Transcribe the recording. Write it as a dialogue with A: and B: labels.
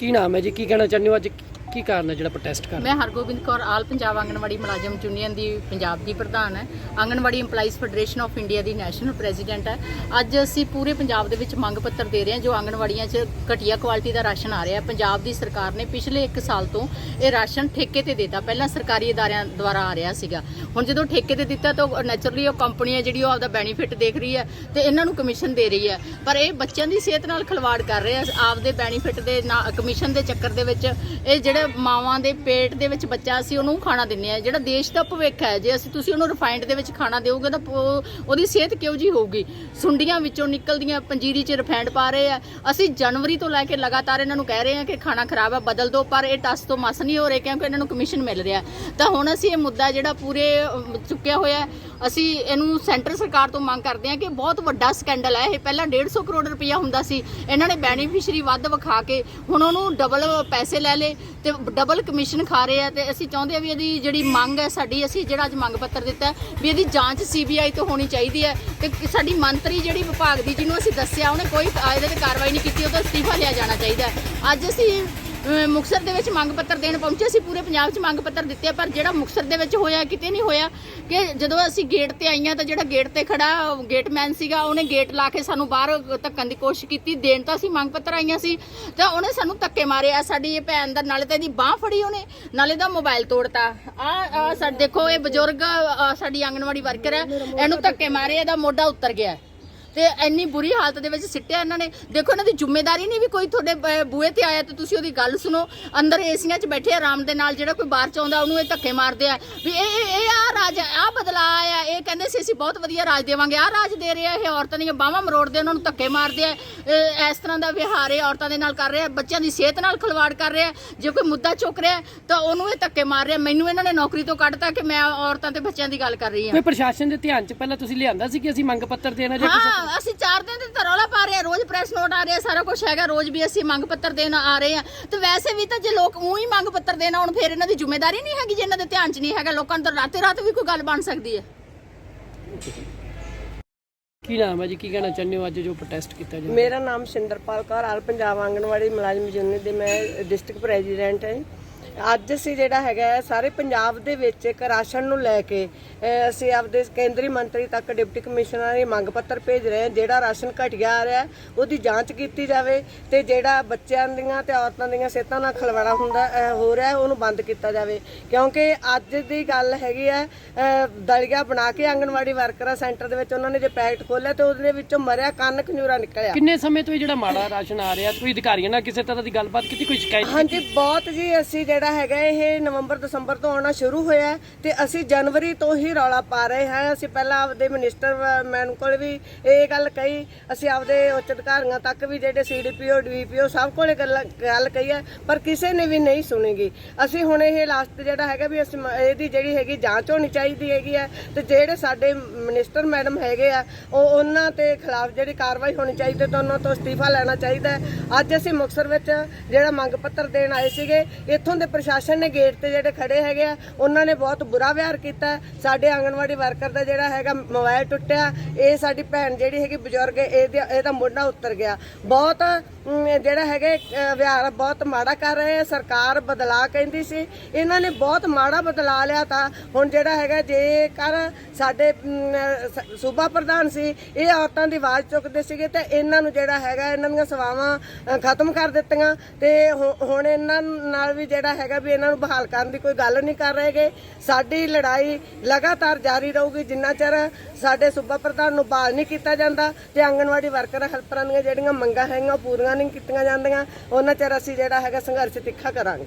A: ਕੀ ਨਾਮ ਹੈ ਜੀ? ਕੀ ਕਹਿਣਾ ਚਾਹੁੰਦੇ ਹੋ ਅੱਜ? ਕੀ ਕਾਰਨ ਹੈ ਜਿਹੜਾ ਪ੍ਰੋਟੈਸਟ ਕਰ ਰਹੇ
B: ਮੈਂ ਹਰਗੋਬਿੰਦ ਕੌਰ ਆਲ ਪੰਜਾਬ ਆਂਗਣਵਾੜੀ ਮੁਲਾਜ਼ਮ ਯੂਨੀਅਨ ਦੀ ਪੰਜਾਬ ਦੀ ਪ੍ਰਧਾਨ ਹੈ। Anganwadi EMPLOYEES federation of India the national president ਹੈ। ਅੱਜ ਅਸੀਂ ਪੂਰੇ ਪੰਜਾਬ ਦੇ ਵਿੱਚ ਮੰਗ ਪੱਤਰ ਦੇ ਰਹੇ ਹਾਂ, ਜੋ ਆਂਗਣਵਾੜੀਆਂ 'ਚ ਘਟੀਆ ਕੁਆਲਿਟੀ ਦਾ ਰਾਸ਼ਨ ਆ ਰਿਹਾ ਹੈ। ਪੰਜਾਬ ਦੀ ਸਰਕਾਰ ਨੇ ਪਿਛਲੇ 1 ਸਾਲ ਤੋਂ ਇਹ ਰਾਸ਼ਨ ਠੇਕੇ ਤੇ ਦਿੱਤਾ। ਪਹਿਲਾਂ ਸਰਕਾਰੀ ਅਦਾਰਿਆਂ ਦੁਆਰਾ ਆ ਰਿਹਾ ਸੀਗਾ। ਹੁਣ ਜਦੋਂ ਠੇਕੇ ਤੇ ਦਿੱਤਾ ਤਾਂ ਨੈਚੁਰਲੀ ਉਹ ਕੰਪਨੀ ਹੈ ਜਿਹੜੀ ਉਹ ਆਪਦਾ ਬੈਨੀਫਿਟ ਦੇਖ ਰਹੀ ਹੈ ਤੇ ਇਹਨਾਂ ਨੂੰ ਕਮਿਸ਼ਨ ਦੇ ਰਹੀ ਹੈ। ਪਰ ਇਹ ਬੱਚਿਆਂ ਦੀ ਸਿਹਤ ਨਾਲ ਖਿਲਵਾੜ ਕਰ ਰਹੇ ਆ ਆਪਦੇ ਬੈਨੀਫਿਟ ਦੇ ਕਮਿਸ਼ਨ ਦੇ ਚੱਕਰ ਦੇ ਵਿੱਚ ਇਹ ਜਿਹੜੇ ਮਾਵਾਂ ਦੇ ਪੇਟ ਦੇ ਵਿੱਚ ਬੱਚਾ ਅਸੀਂ ਉਹਨੂੰ ਖਾਣਾ ਦਿੰਨੇ ਆ। ਜਿਹੜਾ ਦੇਸ਼ ਦਾ ਭਵਿੱਖ ਹੈ, ਜੇ ਅਸੀਂ ਤੁਸੀਂ ਉਹਨੂੰ ਰਿਫਾਈਨਡ ਦੇ ਵਿੱਚ ਖਾਣਾ ਦਿਓਗੇ ਤਾਂ ਉਹਦੀ ਸਿਹਤ ਕਿਉਂ ਜੀ ਹੋਊਗੀ? ਸੁੰਡੀਆਂ ਵਿੱਚੋਂ ਨਿਕਲਦੀਆਂ ਪੰਜੀਰੀ 'ਚ ਰਿਫਾਈਨਡ ਪਾ ਰਹੇ ਆ। ਅਸੀਂ ਜਨਵਰੀ ਤੋਂ ਲੈ ਕੇ ਲਗਾਤਾਰ ਇਹਨਾਂ ਨੂੰ ਕਹਿ ਰਹੇ ਆ ਕਿ ਖਾਣਾ ਖਰਾਬ ਹੈ ਬਦਲ ਦਿਓ ਪਰ ਇਹ ਟਸ ਤੋਂ ਮਸ ਨਹੀਂ ਹੋ ਰਹੇ ਕਿਉਂਕਿ ਇਹਨਾਂ ਨੂੰ ਕਮਿਸ਼ਨ ਮਿਲ ਰਿਹਾ। ਤਾਂ ਹੁਣ ਅਸੀਂ ਇਹ ਮੁੱਦਾ ਜਿਹੜਾ ਪੂਰੇ ਚੁੱਕਿਆ ਹੋਇਆ ਅਸੀਂ ਇਹਨੂੰ ਸੈਂਟਰ ਸਰਕਾਰ ਤੋਂ ਮੰਗ ਕਰਦੇ ਹਾਂ ਕਿ ਬਹੁਤ ਵੱਡਾ ਸਕੈਂਡਲ ਹੈ। ਇਹ ਪਹਿਲਾਂ 150 ਕਰੋੜ ਰੁਪਇਆ ਹੁੰਦਾ ਸੀ। ਇਹਨਾਂ ਨੇ ਬੈਨੀਫੀਸ਼ਰੀ ਵੱਧ ਵਿਖਾ ਕੇ ਹੁਣ ਉਹਨੂੰ ਡਬਲ ਪੈਸੇ ਲੈ ਲਏ ਤੇ ਡਬਲ ਕਮਿਸ਼ਨ ਖਾ ਰਹੇ ਆ ਤੇ ਅਸੀਂ ਚਾਹੁੰਦੇ ਆ ਵੀ ਇਹਦੀ ਜਿਹੜੀ ਮੰਗ ਹੈ ਸਾਡੀ, ਅਸੀਂ ਜਿਹੜਾ ਅੱਜ ਮੰਗ ਪੱਤਰ ਦਿੱਤਾ ਵੀ ਇਹਦੀ ਜਾਂਚ ਸੀਬੀਆਈ ਤੋਂ ਹੋਣੀ ਚਾਹੀਦੀ ਹੈ ਤੇ ਸਾਡੀ ਮੰਤਰੀ ਜਿਹੜੀ ਵਿਭਾਗ ਦੀ ਜਿਹਨੂੰ ਅਸੀਂ ਦੱਸਿਆ, ਉਹਨੇ ਕੋਈ ਇਹਦੇ ਤੇ ਕਾਰਵਾਈ ਨਹੀਂ ਕੀਤੀ, ਉਹਦਾ ਅਸਤੀਫਾ ਲਿਆ ਜਾਣਾ ਚਾਹੀਦਾ ਅੱਜ ਅਸੀਂ ਅਹ, ਮੁਕਤਸਰ ਦੇ ਵਿੱਚ ਮੰਗ ਪੱਤਰ ਦੇਣ ਪਹੁੰਚੇ ਸੀ, ਪੂਰੇ ਪੰਜਾਬ 'ਚ ਮੰਗ ਪੱਤਰ ਦਿੱਤੇ ਪਰ ਜਿਹੜਾ ਮੁਕਤਸਰ ਦੇ ਵਿੱਚ ਹੋਇਆ, ਕਿਤੇ ਨਹੀਂ ਹੋਇਆ, ਕਿ ਜਦੋਂ ਅਸੀਂ ਗੇਟ ਤੇ ਆਈਆਂ ਤਾਂ ਜਿਹੜਾ ਗੇਟ ਤੇ ਖੜਾ ਗੇਟਮੈਨ ਸੀਗਾ, ਉਹਨੇ ਗੇਟ ਲਾ ਕੇ ਸਾਨੂੰ ਬਾਹਰ ਧੱਕਣ ਦੀ ਕੋਸ਼ਿਸ਼ ਕੀਤੀ, ਦੇਣ ਤਾਂ ਅਸੀਂ ਮੰਗ ਪੱਤਰ ਆਈਆਂ ਸੀ, ਤਾਂ ਉਹਨੇ ਸਾਨੂੰ ਧੱਕੇ ਮਾਰੇ ਆ ਸਾਡੀ ਇਹ ਭੈਣ ਦਾ, ਨਾਲੇ ਤਾਂ ਇਹਦੀ ਬਾਹ ਫੜੀ ਉਹਨੇ, ਨਾਲੇ ਦਾ ਮੋਬਾਈਲ ਤੋੜਤਾ ਆ ਸਾਡੇ ਦੇਖੋ ਇਹ ਬਜ਼ੁਰਗ ਸਾਡੀ ਆਂਗਣਵਾੜੀ ਵਰਕਰ ਹੈ, ਇਹਨੂੰ ਧੱਕੇ ਮਾਰੇ, ਇਹਦਾ ਮੋਢਾ ਉੱਤਰ ਗਿਆ। ਤੇ ਇੰਨੀ ਬੁਰੀ ਹਾਲਤ ਦੇ ਵਿੱਚ ਸਿੱਟਿਆ ਇਹਨਾਂ ਨੇ। ਦੇਖੋ ਇਹਨਾਂ ਦੀ ਜ਼ਿੰਮੇਵਾਰੀ ਨਹੀਂ ਵੀ ਕੋਈ ਤੁਹਾਡੇ ਬੂਹੇ ਤੇ ਆਇਆ ਤੇ ਤੁਸੀਂ ਉਹਦੀ ਗੱਲ ਸੁਣੋ। ਅੰਦਰ ਏਸੀਆਂ 'ਚ ਬੈਠੇ ਆਰਾਮ ਦੇ ਨਾਲ ਜਿਹੜਾ ਕੋਈ ਬਾਹਰ ਚ ਆਉਂਦਾ ਉਹਨੂੰ ਇਹ ਧੱਕੇ ਮਾਰਦੇ ਆ। ਵੀ ਇਹ ਇਹ ਆ ਰਾਜ ਆ ਬਦਲਾ ਆ ਇਹ ਕਹਿੰਦੇ ਸੀ ਅਸੀਂ ਬਹੁਤ ਵਧੀਆ ਰਾਜ ਦੇਵਾਂਗੇ। ਆ ਰਾਜ ਦੇ ਰਹੇ ਇਹ ਔਰਤਾਂ ਦੀਆਂ ਬਾਹਾਂ ਮਰੋੜਦੇ ਉਹਨਾਂ ਨੂੰ ਧੱਕੇ ਮਾਰਦੇ ਆ। ਇਸ ਤਰ੍ਹਾਂ ਦਾ ਵਿਹਾਰ ਇਹ ਔਰਤਾਂ ਦੇ ਨਾਲ ਕਰ ਰਹੇ ਬੱਚਿਆਂ ਦੀ ਸਿਹਤ ਨਾਲ ਖਿਲਵਾੜ ਕਰ ਰਹੇ। ਜੇ ਕੋਈ ਮੁੱਦਾ ਚੁੱਕ ਰਿਹਾ ਤਾਂ ਉਹਨੂੰ ਇਹ ਧੱਕੇ ਮਾਰ ਰਿਹਾ। ਮੈਨੂੰ ਇਹਨਾਂ ਨੇ ਨੌਕਰੀ ਤੋਂ ਕੱਢਤਾ ਕਿ ਮੈਂ ਔਰਤਾਂ ਤੇ ਬੱਚਿਆਂ ਦੀ ਗੱਲ ਕਰ ਰਹੀ ਹਾਂ।
A: ਕੋਈ ਪ੍ਰਸ਼ਾਸਨ ਦੇ ਧਿਆਨ 'ਚ ਪਹਿਲਾਂ ਤੁਸੀਂ ਲਿਆਂਦਾ ਸੀ ਕਿ ਅਸੀਂ ਮੰਗ ਪੱਤਰ ਦੇਣਾ ਜਾਂ ਕਿਸੇ
B: ਹਾਂ ਅਸੀਂ ਚਾਰ ਦਿਨ ਤੇ ਤਰੌਲਾ ਪਾ ਰਹੇ ਆ ਰੋਜ਼ ਪ੍ਰੈਸ ਨੋਟ ਆ ਰਿਹਾ ਸਾਰਾ ਕੁਝ ਹੈਗਾ ਰੋਜ਼ ਵੀ ਅਸੀਂ ਮੰਗ ਪੱਤਰ ਦੇਣ ਆ ਰਹੇ ਆ। ਤੇ ਵੈਸੇ ਵੀ ਤਾਂ ਜੇ ਲੋਕ ਉਹੀ ਹੀ ਮੰਗ ਪੱਤਰ ਦੇਣ ਆਉਣ ਫਿਰ ਇਹਨਾਂ ਦੀ ਜ਼ਿੰਮੇਵਾਰੀ ਨਹੀਂ ਹੈਗੀ ਜੇ ਇਹਨਾਂ ਦੇ ਧਿਆਨ 'ਚ ਨਹੀਂ ਹੈਗਾ ਲੋਕਾਂ ਨੂੰ ਤਾਂ ਰਾਤੇ ਰਾਤ ਵੀ ਕੋਈ ਗੱਲ ਬਣ ਸਕਦੀ ਹੈ।
A: ਕੀ ਨਾਮ ਹੈ ਜੀ? ਕੀ ਕਹਿਣਾ ਚਾਹੁੰਦੇ ਹੋ ਅੱਜ ਜੋ ਪ੍ਰੋਟੈਸਟ ਕੀਤਾ ਜਾ
C: ਮੇਰਾ ਨਾਮ ਸ਼ਿੰਦਰਪਾਲ ਕੌਰ ਆਲ ਪੰਜਾਬ ਆਂਗਣਵਾੜੀ ਮੁਲਾਜ਼ਮ ਯੂਨੀਅਨ ਦੇ ਮੈਂ ਡਿਸਟ੍ਰਿਕਟ ਪ੍ਰੈਜ਼ੀਡੈਂਟ ਹਾਂ ਅੱਜ ਅਸੀਂ ਜਿਹੜਾ ਹੈਗਾ ਸਾਰੇ ਪੰਜਾਬ ਦੇ ਵਿੱਚ ਇੱਕ ਰਾਸ਼ਨ ਨੂੰ ਲੈ ਕੇ ਅਸੀਂ ਆਪਦੇ ਕੇਂਦਰੀ ਮੰਤਰੀ ਤੱਕ ਡਿਪਟੀ ਕਮਿਸ਼ਨਰ ਨੂੰ ਮੰਗ ਪੱਤਰ ਭੇਜ ਰਹੇ ਹਾਂ ਜਿਹੜਾ ਰਾਸ਼ਨ ਘਟਿਆ ਆ ਰਿਹਾ ਉਹਦੀ ਜਾਂਚ ਕੀਤੀ ਜਾਵੇ ਤੇ ਜਿਹੜਾ ਬੱਚਿਆਂ ਦੀਆਂ ਤੇ ਔਰਤਾਂ ਦੀਆਂ ਸਿਹਤਾਂ ਨਾਲ ਖਲਵਾੜਾ ਹੁੰਦਾ ਹੋ ਰਿਹਾ ਉਹਨੂੰ ਬੰਦ ਕੀਤਾ ਜਾਵੇ। ਕਿਉਂਕਿ ਅੱਜ ਦੀ ਗੱਲ ਹੈਗੀ ਅਹ, ਦਲੀਆ ਬਣਾ ਕੇ ਆਂਗਣਵਾੜੀ ਵਰਕਰਾਂ ਸੈਂਟਰ ਦੇ ਵਿੱਚ ਉਹਨਾਂ ਨੇ ਜੇ ਪੈਕਟ ਖੋਲ੍ਹਿਆ ਤੇ ਉਹਦੇ ਵਿੱਚੋਂ ਮਰਿਆ ਕੰਨ ਖੰਜੂਰਾ ਨਿਕਲਿਆ।
A: ਕਿੰਨੇ ਸਮੇਂ ਤੋਂ ਇਹ ਜਿਹੜਾ ਮਾੜਾ ਰਾਸ਼ਨ ਆ ਰਿਹਾ ਕੋਈ ਅਧਿਕਾਰੀਆਂ ਨਾਲ ਕਿਸੇ ਤਰ੍ਹਾਂ ਦੀ ਗੱਲਬਾਤ ਕੀਤੀ ਕੋਈ ਸ਼ਿਕਾਇਤ
C: ਹਾਂਜੀ ਬਹੁਤ ਜੀ ਅਸੀਂ ਜਿਹੜਾ ਜਿਹੜਾ ਹੈਗਾ ਇਹ ਨਵੰਬਰ ਦਸੰਬਰ ਤੋਂ ਆਉਣਾ ਸ਼ੁਰੂ ਹੋਇਆ ਹੈ ਤੇ ਅਸੀਂ ਜਨਵਰੀ ਤੋਂ ਹੀ ਰੌਲਾ ਪਾ ਰਹੇ ਹਾਂ। ਅਸੀਂ ਪਹਿਲਾਂ ਆਪਦੇ ਮਿਨਿਸਟਰ ਮੈਨ ਕੋਲ ਵੀ ਇਹ ਗੱਲ ਕਹੀ। ਅਸੀਂ ਆਪਦੇ ਉੱਚ ਅਧਿਕਾਰੀਆਂ ਤੱਕ ਵੀ ਜਿਹੜੇ ਸੀਡੀਪੀਓ ਡੀਪੀਓ ਸਭ ਕੋਲੇ ਗੱਲ ਕਹੀ ਹੈ, ਪਰ ਕਿਸੇ ਨੇ ਵੀ ਨਹੀਂ ਸੁਣੀਗੀ। ਅਸੀਂ ਹੁਣ ਇਹ ਲਾਸਟ ਜਿਹੜਾ ਹੈਗਾ ਵੀ ਅਸੀਂ ਇਹਦੀ ਜਿਹੜੀ ਹੈਗੀ ਜਾਂਚ ਹੋਣੀ ਚਾਹੀਦੀ ਹੈਗੀ ਹੈ ਤੇ ਜਿਹੜੇ ਸਾਡੇ ਮਿਨਿਸਟਰ ਮੈਡਮ ਹੈਗੇ ਆ, ਉਹ ਉਹਨਾਂ ਤੇ ਖਿਲਾਫ ਜਿਹੜੀ ਕਾਰਵਾਈ ਹੋਣੀ ਚਾਹੀਦੀ ਤੇ ਉਹਨਾਂ ਤੋਂ ਅਸਤੀਫਾ ਲੈਣਾ ਚਾਹੀਦਾ ਅੱਜ ਅਸੀਂ ਮੁਕਤਸਰ ਵਿੱਚ ਜਿਹੜਾ ਮੰਗ ਪੱਤਰ ਦੇਣ ਆਏ ਸੀਗੇ, ਇੱਥੋਂ ਦੇ ਪ੍ਰਸ਼ਾਸਨ ਨੇ ਗੇਟ ਤੇ ਜਿਹੜੇ ਖੜੇ ਹੈਗੇ ਆ, ਉਹਨਾਂ ਨੇ ਬਹੁਤ ਬੁਰਾ ਵਿਹਾਰ ਕੀਤਾ। ਸਾਡੇ ਆਂਗਣਵਾੜੀ ਵਰਕਰ ਦਾ ਜਿਹੜਾ ਹੈਗਾ ਮੋਬਾਈਲ ਟੁੱਟਿਆ। ਇਹ ਸਾਡੀ ਭੈਣ ਜਿਹੜੀ ਹੈਗੀ ਬਜ਼ੁਰਗ, ਇਹਦਾ ਇਹਦਾ ਮੋਢਾ ਉੱਤਰ ਗਿਆ। ਬਹੁਤ ਜਿਹੜਾ ਹੈਗਾ ਵਿਹਾਰ ਬਹੁਤ ਮਾੜਾ ਕਰ ਰਹੇ ਆ। ਸਰਕਾਰ ਬਦਲਾ ਕਹਿੰਦੀ ਸੀ। ਇਹਨਾਂ ਨੇ ਬਹੁਤ ਮਾੜਾ ਬਦਲਾ ਲਿਆ ਤਾਂ ਹੁਣ ਜਿਹੜਾ ਹੈਗਾ, ਜੇਕਰ ਸਾਡੇ ਸ- ਸੂਬਾ ਪ੍ਰਧਾਨ ਸੀ, ਇਹ ਔਰਤਾਂ ਦੀ ਆਵਾਜ਼ ਚੁੱਕਦੇ ਸੀਗੇ ਤੇ ਇਹਨਾਂ ਨੂੰ ਜਿਹੜਾ ਹੈਗਾ, ਇਹਨਾਂ ਦੀਆਂ ਸੇਵਾਵਾਂ ਖਤਮ ਕਰ ਦਿੱਤੀਆਂ। ਤੇ ਹੁ- ਹੁਣ ਇਹਨਾਂ ਨਾਲ ਵੀ ਜਿਹੜਾ ਹੈ ਹੈਗਾ ਵੀ ਇਹਨਾਂ ਨੂੰ ਬਹਾਲ ਕਰਨ ਦੀ ਕੋਈ ਗੱਲ ਨਹੀਂ ਕਰ ਰਹੇਗੇ ਸਾਡੀ ਲੜਾਈ ਲਗਾਤਾਰ ਜਾਰੀ ਰਹੂਗੀ, ਜਿੰਨਾ ਚਿਰ ਸਾਡੇ ਸੂਬਾ ਪ੍ਰਧਾਨ ਨੂੰ ਬਹਾਲ ਨਹੀਂ ਕੀਤਾ ਜਾਂਦਾ ਤੇ ਆਂਗਣਵਾੜੀ ਵਰਕਰ ਹੈਲਪਰਾਂ ਦੀਆਂ ਜਿਹੜੀਆਂ ਮੰਗਾਂ ਹੈਗੀਆਂ ਉਹ ਪੂਰੀਆਂ ਨਹੀਂ ਕੀਤੀਆਂ ਜਾਂਦੀਆਂ, ਉਹਨਾਂ ਚਿਰ ਅਸੀਂ ਜਿਹੜਾ ਹੈਗਾ ਸੰਘਰਸ਼ ਤਿੱਖਾ ਕਰਾਂਗੇ।